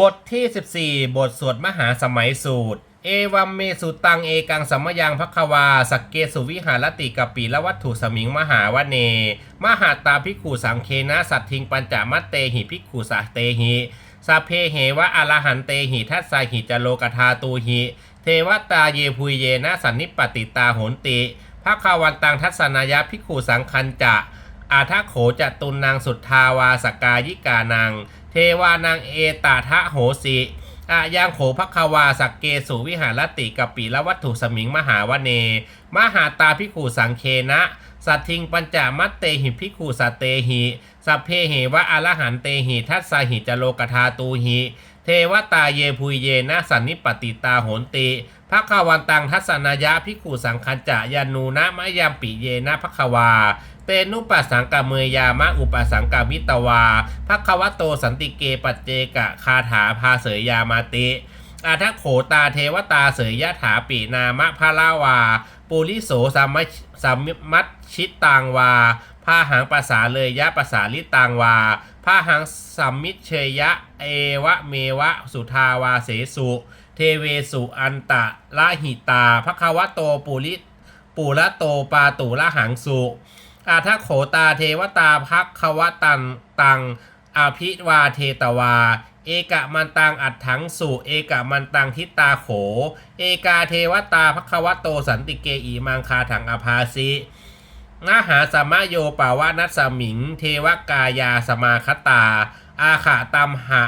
บทที่ 14 บทสวดมหาสมัยสูตร เอวัมเมสุตังเอกังสัมยังพักวา สักเกสุวิหารติกปีละวัตถุสมิงมหาวเน มหาตาภิขุสังเคนะสัตทิงปัญจมัตเตหิภิขุสัตเตหิสัเพเหวะอรหันเตหิทัสสาหิจโลกธาตูหิ เทวตาเยพุยเยนะสันนิปติตาโหนติภคาวันตังทัศนายะภิขุสังคันจะอาทะโขจะตุนนางสุทธาวาสกายิกานาง เทวานางเอตาทะโหสิอายังโขภควาสักเกสุวิหารติกปิละวัตถุสมิงมหาวเน มหาตาพิคูสังเคนะ สัตทิงปัญจมัตเตหิพิคูสตเตหิสัพเพเหวะอรหันเตหิทัสสหิจโลกธาตูหิ เทวตาเยพุยเยนะสันนิปติตาโหนติภควันตังทัศนายะพิคูสังคัญจะยานูนะมะยามปิเยนะภควา เตนุปัสสังกะเมยามะอุปสังกะมิตวาภควโตสันติเกปัจเจกะคาถาพาเสยยามาติอาทัโขตาเทวตาเสยยะถาปีนามะพาลาวา ปุริโสสัมมชสัมมัชชิตตังวาพาหังภาษาเลยยะภาษาลิตังวาพาหังสัมมิเชยะ เอวะเมวะ สุทาวาเสสุ เทเวสุอันตะละหิตาภควะโตปุริปุระโตปาตุละหังสุ อาทัโขตาเทวตาพักขวตันตังอภิวาเทตวา เอกะมันตังอัดถังสุเอกะมันตังทิตาโข เอกาเทวตาพักขวโตสันติเกอีมังคาถังอภาสินาหาสมโยปาวานัสมิง เทวกายาสมาคตา อาขะตัมหะ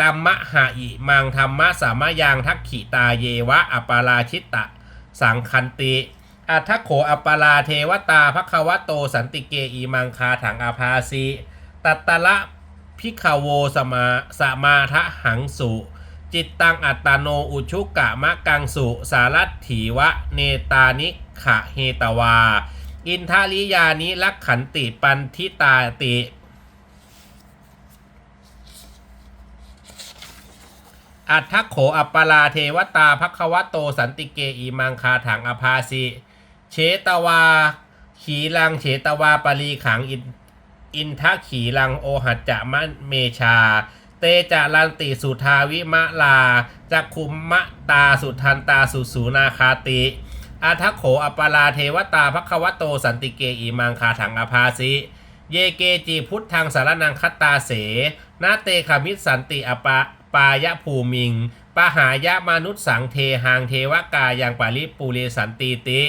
ตัมมะหะอิมังธรรมะสามยังทักขิตาเยวะอปาราชิตะ สังคันติ อัทถโขอปปาราเทวตาภควโตสันติเกอีมังคาถังอาภาสีตัตตละพิขโวสมาสมาทะหังสุ จิตตังอัตโนอุชุกะมะกังสุ สารัตถีวะเนตานิขะเฮตวา อินทาริยานิลักขันติปันทิตาติอัทถโขอัปปาราเทวตาภควโตสันติเกอีมังคาถังอภาสิ เชตวา ขีลังเฉตวาปรีขังอินอินทะขีลังโอหัจจะมะเมชา เตจารันติสุทาวิมะลาจักคุมมะตาสุทันตาสุสูนาคาติอาทัคโขอปาราเทวตาภควโตสันติเกอีมังคาถังอภาสิ เยเกจีพุทธังสารนังคตาเส นาเตขมิสันติอปาปายะภูมิงปหายะมนุษย์สังเทหังเทวกายังปาริปูเรสันติติ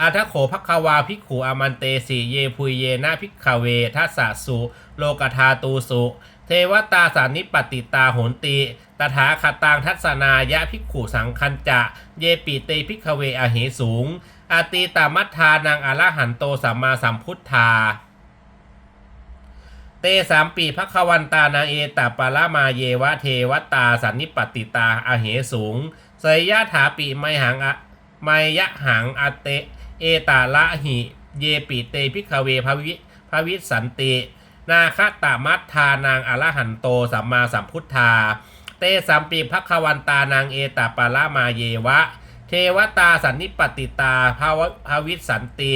อาทะโขภัควาภิกขุอามันเตสีเยพุยเยนาภิกขเวทัสสะสุ โลกธาตูสุ เทวตาสานิปติตาโหนติ ตถาคตังทัศนายะภิกขุสังคันจะ เยปิเตภิกขเวอเหสูง อาตีตามัทธานังอรหันโตสัมมาสัมพุทธา เตสามปีพระควันตานาเอตปารามาเยวะเทวตาสันนิปติตาอเหสูงเสยยะถาปีไมหังอะไมยะหังอเต เอตาละหิ เยปิเตพิกเวภวิภวิสันติ นาคตามัตทานางอรหันโตสัมมาสัมพุทธา เตสามปีพระควันตานางเอตาปารามาเยวะ เทวตาสันนิปติตาภาวภวิสันติ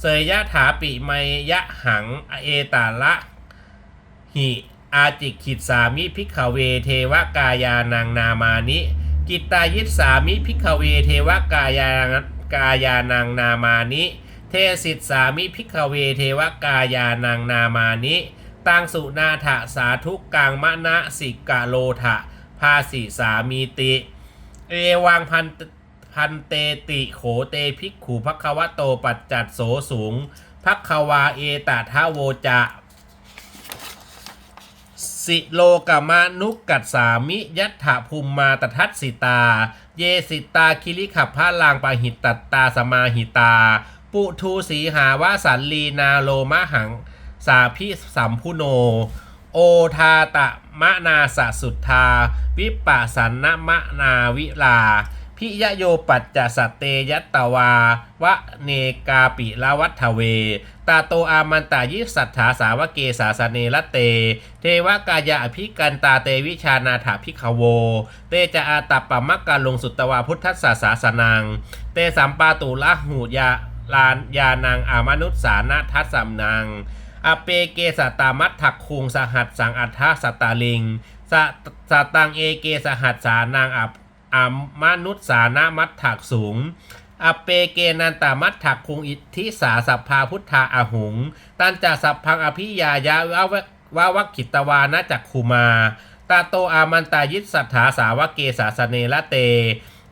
เสยยะถาปิไมยะหังเอตาละหิอาจิกิจสามิพิกเวเทวกายานางนามานิ กิตายิสามิพิกเวเทวกายา กายานางนามานิ เทสิตสามิพิกเวเทวกายานางนามานิตังสุนาถะสาธุกังมะนะสิกะโลทะภาสิสามีติ เอวังพันพันเตติโขเตภิกขุภควโตปัจจัดโสสูงภควาเอตทะโวจะ สิโลกามานุกกัดสามิยัตถภูมมาตทัสสิตา เยสิตาคิริขับพระลางปาหิตตัตตาสมาหิตา ปุทูสีหาวาสันลีนาโลมะหัง สาพิสัมพุโน โอทาตะมะนาสสุทธา วิปัสสันนะมะนาวิลา พิยโยปัจจสเตยัตตวาวะเนกาปิละวัฏเว ตาโตอามันตายิสัทธาสาวเกสาสเนละเต เทวกายะอภิกันตาเตวิชานาถาพิขโว เตจะอาตัปปมักกาลงสุตตวาพุทธศาสาสนัง เตสัมปาตุละหูยาลานยานังอามนุษสานาทัสสัมนังอเปเกสตามัตถักคุงสหัสสังอัฏฐสตาลิงสสตังเอเกสหัสสานางอับอามนุษสานามัตถักสูง อเปเกนันตามัตถักคุงอิทธิสาสัพพาพุทธาอาหุง ตันจาสัพพังอภิยายะวะวะวักขิตวานะจักขุมา ตาโตอามันตายิสัทธาสาวเกสาสเนละเต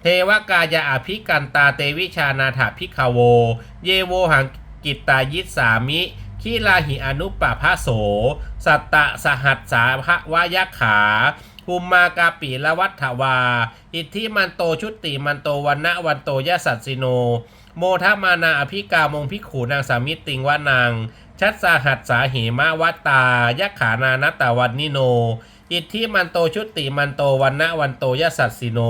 เทวกายาอภิกันตาเตวิชานาถาพิคาโว เยโวหังกิตายิสสามิขีลาหิอนุปปภาโส สัตตะสหัสสาภวายขา ภูมากาปีละวัฏวา อิทธิมันโตชุติมันโตวันนะวันโตยสัสสิโน โมทมานาอภิกามงพิขูนางสามิติงวานางชัดสาหัสสาเหมาวัตตายักขานานตาวันนิโน อิทธิมันโตชุติมันโตวันนะวันโตยสัสสิโน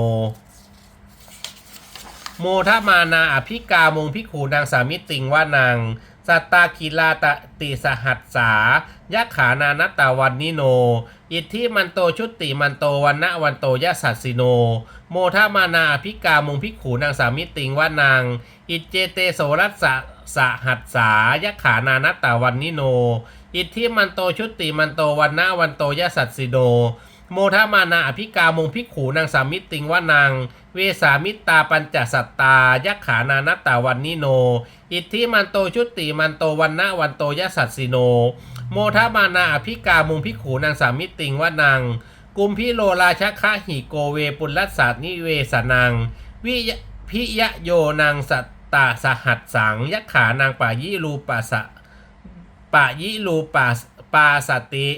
โมทมานาอภิกามงพิขูนางสามิติงว่านาง สัตตาคีลาตติสหัสสายักขานานตาวันนิโน อิทธิมันโตชุติมันโตวันนะวันโตยะสัสสิโน โมทามานาอภิกามงพิขูนางสามิติงว่านาง อิจเจเตโสรัสสะสหัสสายักขานานตาวันนิโน อิทธิมันโตชุติมันโตวันนะวันโตยะสัสสิโน โมทามานาอภิกามงพิขูนางสามิตติงว่านาง เวสามิตาปัญจสัตตา ยักขานานตาวันนิโน อิทธิมันโตชุติมันโตวันนะวันโตยสัสสิโน โมทมานาอภิกามุงพิขูนางสามิติงว่านางกุมพิโลราชคะหิโกเวปุลลัสสานิเวสนัง วิพิยะโยนางสัตตาสหัสสัง ยักขานางป่ายิรูปัสปะยิรูปาปาสติ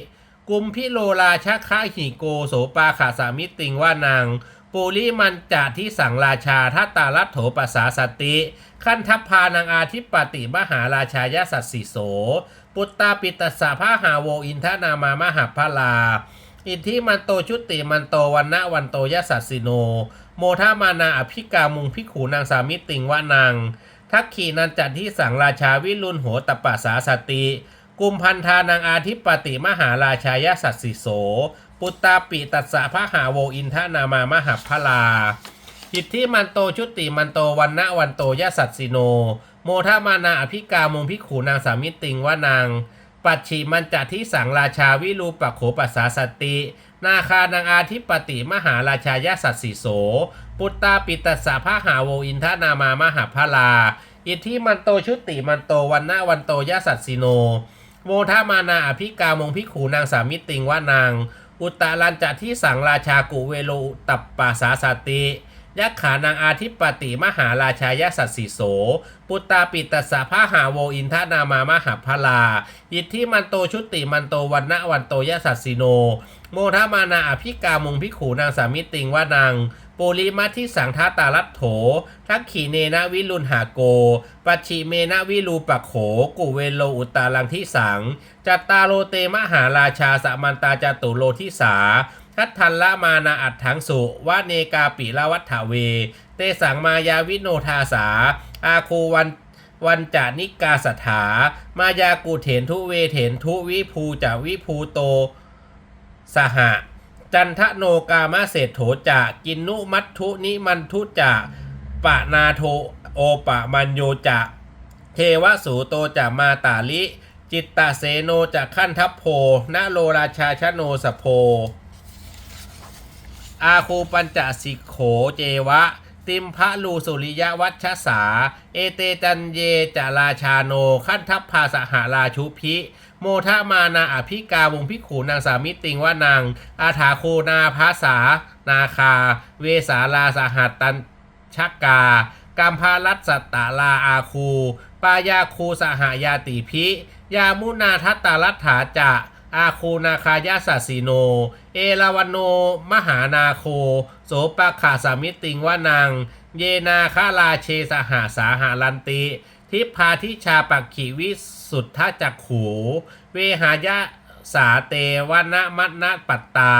กุมพิโลราชคาหิโกโสปาขาสามิติงว่านาง ปูริมันจะที่สังราชาทัตตาลัตโถปัสสาสติ ขั้นทัพพานางอาทิปติ มหาราชายสัสสิโส ปุตตาปิตสสะพาหาโวอินทนามามหาพลา อินทิมันโตชุติมันโตวันนะวันโตยสัสสิโน โมทามานาอภิกามุงพิขูนางสามิติงว่านางทักขีนันจันที่สังราชาวิรุณโหตปัสสาสติ กุมพันธานางอาทิปติมหาราชายสัสสิโส ปุตตาปิตัสสะพระหาโวอินทนามามหาพลาอิทธิมันโตชุติมันโตวันนะวันโตยสัสสิโน โมทามานาอภิกามงพิขูนางสามิติงว่านาง ปัจฉิมันจะที่สังราชาวิรูปโขปัสสาสติ นาคานางอาทิปติมหาราชายสัสสิโส ปุตตาปิตัสสะพระหาโวอินทนามามหาพลาอิทธิมันโตชุติมันโตวันนะวันโตยสัสสิโน โมทามานาอภิกามงพิขูนางสามิตติงว่านาง อุตตาลันจะที่สังราชากุเวโลตัปปาสาสติยักขานางอาทิปติมหาราชายสัตสิโส ปุตตาปิตัสสะพาหาโวอินทนามามหาพลา อิทธิมันโตชุติมันโตวันนะวันโตยสัตสิโน โมทามานาอภิกามุงพิขูนางสามิตติงว่านาง ปุริมัททิสังทาตาลัตโถ ทักขีเนนะวิรุณหาโก ปัจฉิเมนะวิรูปะโข กุเวโลอุตตาลังที่สัง จัตตาโลเตมหาราชาสมันตาจตุโลทิสา ทัตทันละมานาอัฏฐังสุวาเนกาปิละวัฏเว เตสังมายาวิโนทาสา อาคูวันวันจานิกาสถา มายากูเถนทุเวเถนทุวิภูจาวิภูโต สหะ จันทโนกามาเศรษโถจะกินนุมัตทุนิมันทุจะปะนาโทโอปะมันโยจะเทวสูโตจะมาตาลิ จิตตเสโนจะขั้นทัพโพนโลราชาชโนสโพอาคูปัญจสิกโขเจวะ ติมพระลูสุริยวัชสา เอเตจันเยจาราชาโน ขั้นทัพพาสหาราชุพิ โมทามานาอภิกาวงพิขูนางสามิติงว่านาง อาถาโคนาภาษา นาคา เวสาลาสหัตตันชักกากัมพารัตสตาลาอาคู ปายาคูสหายาติพิ ยามุนาทัตตารัฐาจะอาคูนาคายาสัสสิโน เอราวันโน มหานาโค โสปะขาสามิติงว่านางเยนาคาลาเชสหาสาหารันติ ทิพาทิชาปักขีวิสุทธจักขูเวหายะสาเตวนะมัตนะปัตตา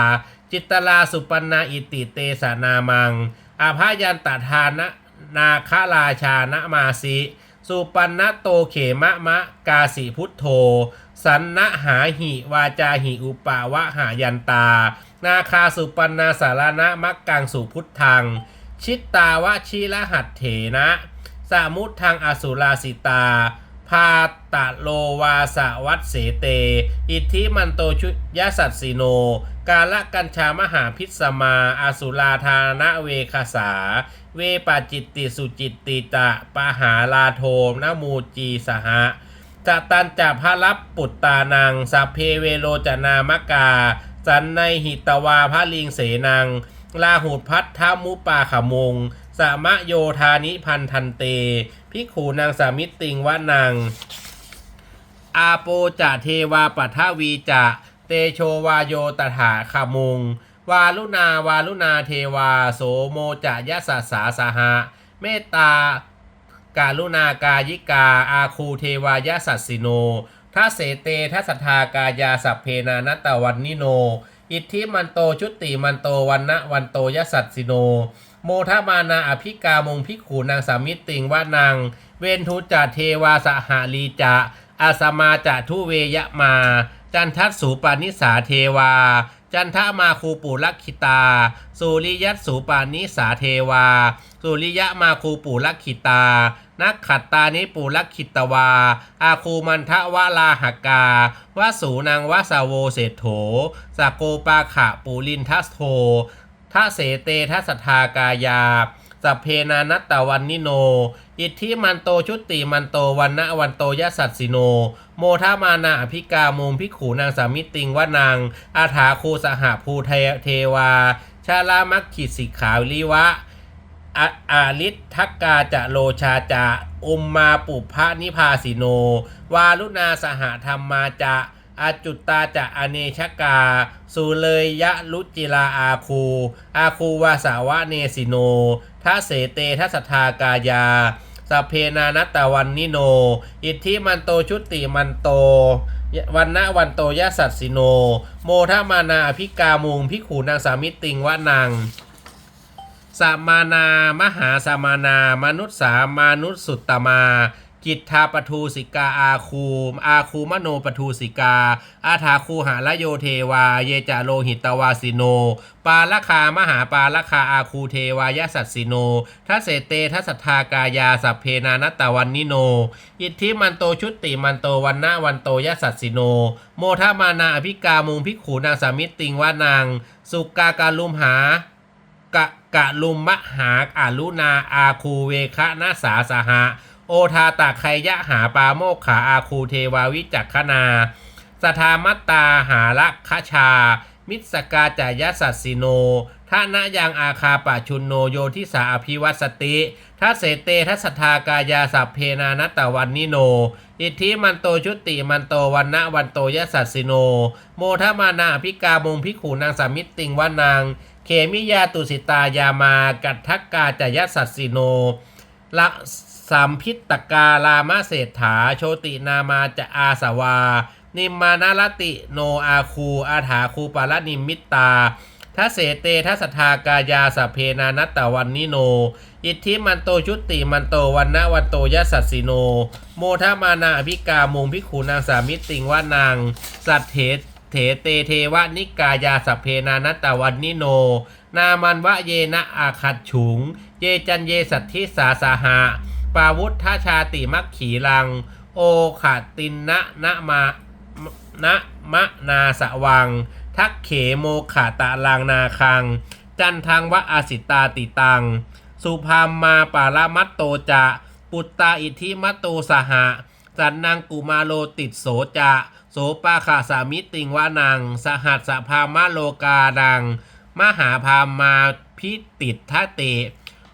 จิตตลาสุปนาอิติเตสานามัง อาภายันตทานะนาคาราชานะมาสิ สุปันนโตเขมะมะกาสิพุทโธ สันนะหาหิวาจาหิอุปาวะหายันตา นาคาสุปันนาสารณะมักกังสุพุทธัง ชิตตาวะชีละหัตเถนะสามุทธังอสุราสิตา พาตะโลวาสวัตเสเต อิทธิมันโตชุยสัตสิโน กาละกัญชามหาพิสมาอสุราธานะเวคาสา เวปาจิตติสุจิตติตะปาหาลาโทมนมูจีสหะ จตันจะพระรับปุตตานังสัพเพเวโรจนามกา จันในหิตวาพระลิงเสนังลาหุดพัทธมุปาขมงสามะโยธานิพันธันเตพิขูนางสามิตติงวะนางอาโปจะเทวาปัทวีจะเตโชวาโยตถาคามุงวาลุนาวาลุนาเทวา โสโมจะยะสสสาสหะ เมตตา การุณากายิกา อาคูเทวายาสัสสิโนทัเสเตทัสทธากายาสัพเพนานัตตวันนิโน อิทธิมันโตชุติมันโตวันนะวันโตยสัสสิโน โมทมานาอภิกามงพิกขูนางสามิติงวานางเวนทุจาเทวาสหาลีจะอาสมาจะทุเวยะมา จันทัสสูปานิสาเทวา จันทมาคูปุลักขิตา สุริยัตสูปานิสาเทวา สุริยะมาคูปุลักขิตา นักขัตตานิปุลักขิตวา อาคูมันทะวะลาหกาวาสูนางวาสาโวเศธโถสโกปาขะปูลินทัสโททัเสเตทัสทากายา สัพเพนานัตตวันนิโน อิทธิมันโตชุติมันโตวันนะวันโตยสัสสิโน โมทามานาอภิกามุมพิขูนางสามิติงวานางอาถาคูสหภูเททวา ชาลามักขิสิกขาวลิวะอาลิทักกาจะโลชาจะอุมมาปุพะนิพาสิโน วาลุนาสหธรรมาจะอาจุตตาจะอเนชกาสุเลยยะลุจิลาอาคู อาคูวาสาวะเนสิโน ทัสเสเตทัสทากายาสเพนานัตตวันนิโน อิทธิมันโตชุติมันโต วันนะวันโตยสัตสิโน โมทามานาอภิกามุงพิกขูนางสามิตติงวะนางสามานามหาสามานามนุษย์สามานุษย์สุตตมา กิตทาปทูสิกาอาคูอาคูมโนปทูสิกา อาถาคูหาละโยเทวา เยจาโลหิตวาสิโน ปาลคามหาปาลคาอาคูเทวายสัสสิโนทัสเสเตทัสทธากายาสัพเพนานตตวันนิโน อิทธิมันโตชุติมันโตวันนะวันโตยสัสสิโน โมทามานาอภิกามุงพิกขูนางสามิตติงวานาง สุกาการลุมหากะกะลุมมหาอาลุนาอาคูเวคะนาสาสหะ โอทาตาไคยะหาปาโมกขาอาคูเทวาวิจักขนาสทามัตตาหาละคชา มิสกาจายสัสสิโนท่านะยังอาคาปะชุนโนโยทิสาอภิวัสติทัสเสเตทัสทากายาสัพเพนานัตตวันนิโน อิทธิมันโตชุติมันโตวันนะวันโตยสัสสิโน โมทมานาพิกามงพิขูนางสามิตติงวานางเขมิยาตุสิตายามา กัตทักกาจายสัสสิโนละส มพิตตกาลามาเศรษฐา โชตินามาจะอาสวา นิมมานารติโนอาคู อาถาคูปาลนิมิตตาทัเสเตทัสทากายาสพเพนานัตตวันนิโน อิทธิมันโตชุติมันโตวันนะวันโตยสัสสิโน โมทามานาอภิกามุงพิขูนางสามิติงวานาง สัตเถเถเตเทวนิกายาสพเพนานัตตวันนิโน นามันวะเยนะอาคัดฉุง เยจันเยสัทธิสาสาหะ ปาวุธทาชาติมักขีลัง โอขาตินนะนะมานะมะนาสวัง ทักเขโมขาตะลังนาคัง จันทังวะอาสิตาติตัง สุพามมาปารามัตโตจะ ปุตตาอิทิมัตโตสหะจันนางกุมาโลติดโสจะโสปาขาสามิติงวานัง สหัสสพามาโลกาดัง มหาพามาพิติดทะเต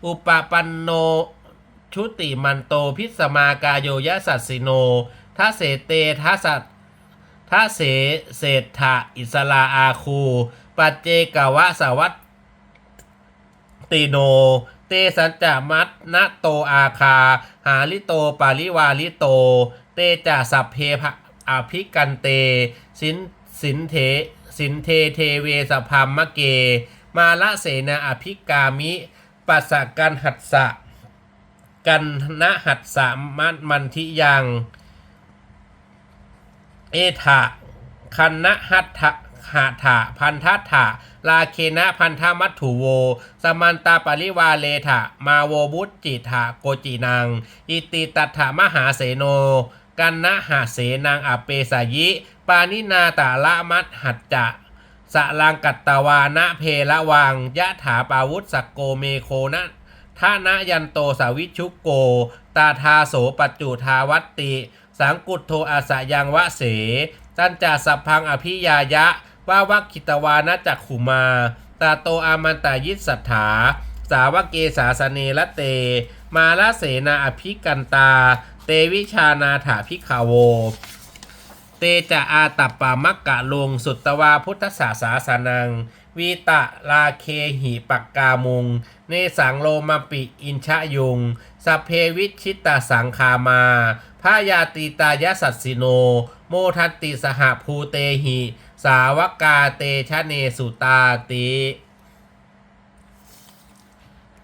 อุปปันโน ชุติมันโตพิสมากายโยยสัสสิโนทัเสเตทัสสะทัเสเศรษฐะอิสลาอาคู ปัจเจกวะสวัตติโน เตสัจจามัตนะโตอาคา หาลิโตปาริวาลิโต เตจะสัพเพภะอภิกันเต สินสินเทสินเทเทเวสพัมมะเก มาละเสนาอภิกามิ ปัสสกันหัสสะ กันนะหัสสะมันมันทิยัง เอถะคันนะหัตถะหาถะพันทัตถะลาเคนะพันธมัตถุโว สมันตาปริวาเลถะมาโวบุตจิถะโกจินังอิติตัถะมหาเสโน กันนะหาเสนางอเปสายิ ปานินาตาละมัตหัจจะสะลังกัตตวานะเพละวังยะถาปาวุธสักโกเมโคนะ ทานะยันโตสาวิชุกโก ตาทาโสปัจจุทาวัตติ สังกุตโทอาสะยังวะเสตันจาสัพพังอภิยายะว่าวัคคิตวานะจักขุมา ตาโตอามันตายิสัทธา สาวกเกสาสเนละเต มาละเสนาอภิกันตา เตวิชานาถาพิขาวโว เตจะอาตัปปามักกะลงสุตตวาพุทธศาสาสนัง วีตะลาเคหิปักกามุง เนสังโลมาปิอินชะยุงสเพวิชิตาสังคามาพายาตีตายสัตสิโน โมทัตติสหภูเตหิ สาวกาเตชะเนสุตาติ